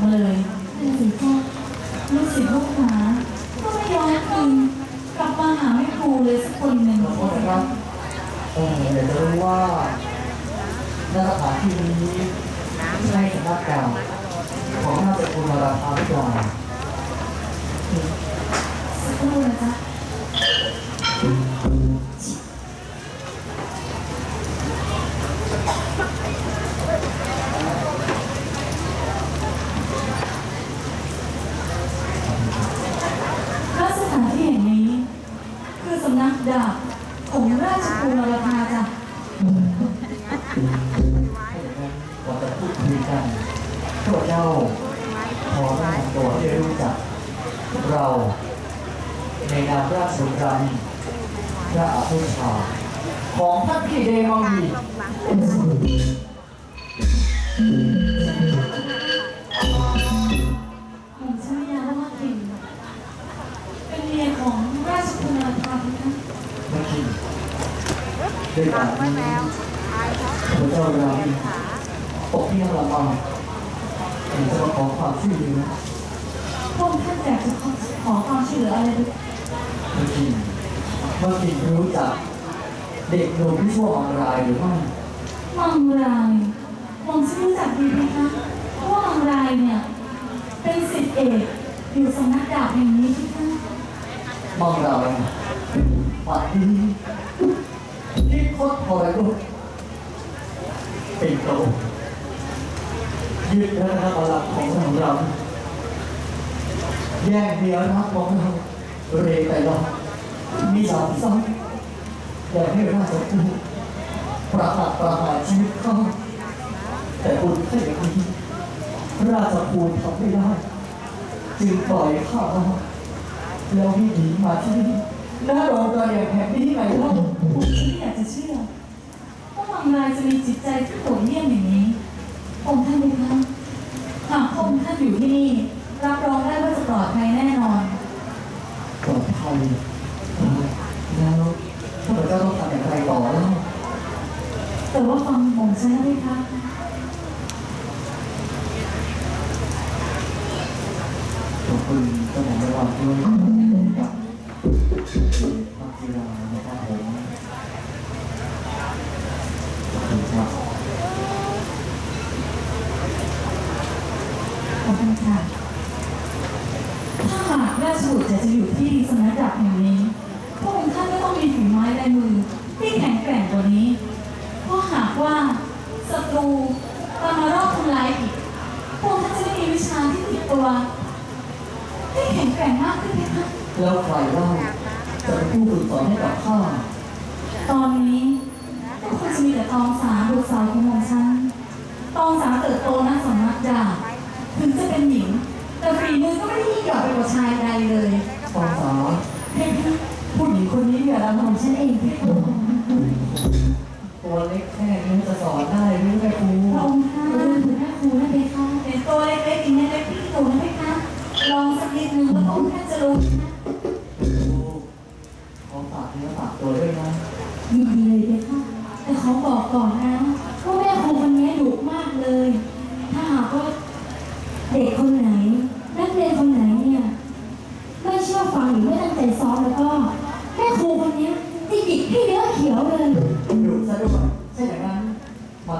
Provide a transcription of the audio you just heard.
มาเลยนั่นสิพ่อลูกศิษย์ลูกหาก็ไม่ยอมคืนกลับมาหาแม่ครูเลยสักคนหนึ่งขอโทษนะครับเออเดี๋ยวจะรู้ว่าในสถานที่นี้ใช่สำนักเก่าของน่าจะคุณราคาหรือเปล่าสักครู่นะจ๊ะณสถานที่แห่งนี้ คือสำนักดาบของราชครูนรธาจ้ะ ถ้าอย่างนั้น ก่อนจะพูดคุยกันข้าพเจ้าขอแนะนำตัวให้รู้จัก เราในนามราชบุรันพระอาภุชาของท่านพี่เดมังมีผมชื่อยาว่าถิ่นเป็นเมียของราชครูนรธาทุกท่านเมื่อกี้ด้วยการนี้ พระเจ้ารามีตกที่นั่งลำบากถึงจะมาขอความช่วยเหลือพวกท่านอยากจะขอความช่วยเหลืออะไรด้วยเมื่อกี้เมื่อกี้รู้จักเด็กหนุ่มที่ชื่วมังรายหรือไม่มังรายมองชื่อรู้จักดีไหมคะว่ามังรายเนี่ยเป็นศิษย์เอกอยู่สำนักดาบแห่งนี้ทุกท่านมังรายปัดนี้ที่โคตรพอแล้ว เป็นโตยึดแล้วนะครับลักของเราเรา แยกเดียวนะของเราเรแต่เรามีสามซ้ำอยากให้ราชกูประหารประหารชีวิตเขาแต่บุญแค่นี้ราชกูทำไม่ได้ จึงปล่อยข้ามาแล้ววิ่งหนีมาที่นี่หน้าโรงกระเรียงแห่งนี้ไงเล่าผมไม่อยากจะเชื่อ ว่ามังรายจะมีจิตใจที่โหดเหี้ยมอย่างนี้ องค์ท่านไหมคะหากองค์ท่านอยู่ที่นี่ รับรองได้ว่าจะปลอดภัยแน่นอนปลอดภัยแล้วข้าพเจ้าต้องทำอย่างไรต่อแล้วแต่ว่าฟังผมฉันนะไหมคะขอบคุณเจ้าของรางวัลด้วยกับพักกีฬานะครับผมขอบ คุณครับ ขอบคุณค่ะ ถ้าหากราชบุตรจะอยู่ที่สำนักดาบแห่งนี้ พวกท่านก็ต้องมีฝีไม้ลายมือที่แข็งแกร่งกว่านี้ เพราะหากว่าศัตรูตามมารอบทำลายอีกพระองค์ท่านจะไม่มีวิชาที่ติดตัวที่แข็งแกร่งมากขึ้นไหมคะ แล้วใครเล่าจะเป็นผู้ฝึกสอนให้กับข้า ตอนนี้ก็คงจะมีแต่ตองสาบุตรสาวของหม่อมฉันตองสาเติบโตนะสำนักดาบถึงจะเป็นหญิง แต่ฝีมือก็ไม่ได้ยิ่งหย่อนไปกว่าชายใดเลย ปองสา เพียงแค่ ผู้หญิงคนนี้เนี่ยนะ หม่อม ฉันเองที่พระองค์ตัวเล็กแค่นี้จะสอนได้หรือไม่ครูพระองค์ท่านเรื่องถึงแม่ครูนะเพคะเห็นตัวเล็กๆอย่างนี้เล็กที่ตูนะเพคะลองสักนิดนึงว่าพระองค์ท่านจะรู้ มา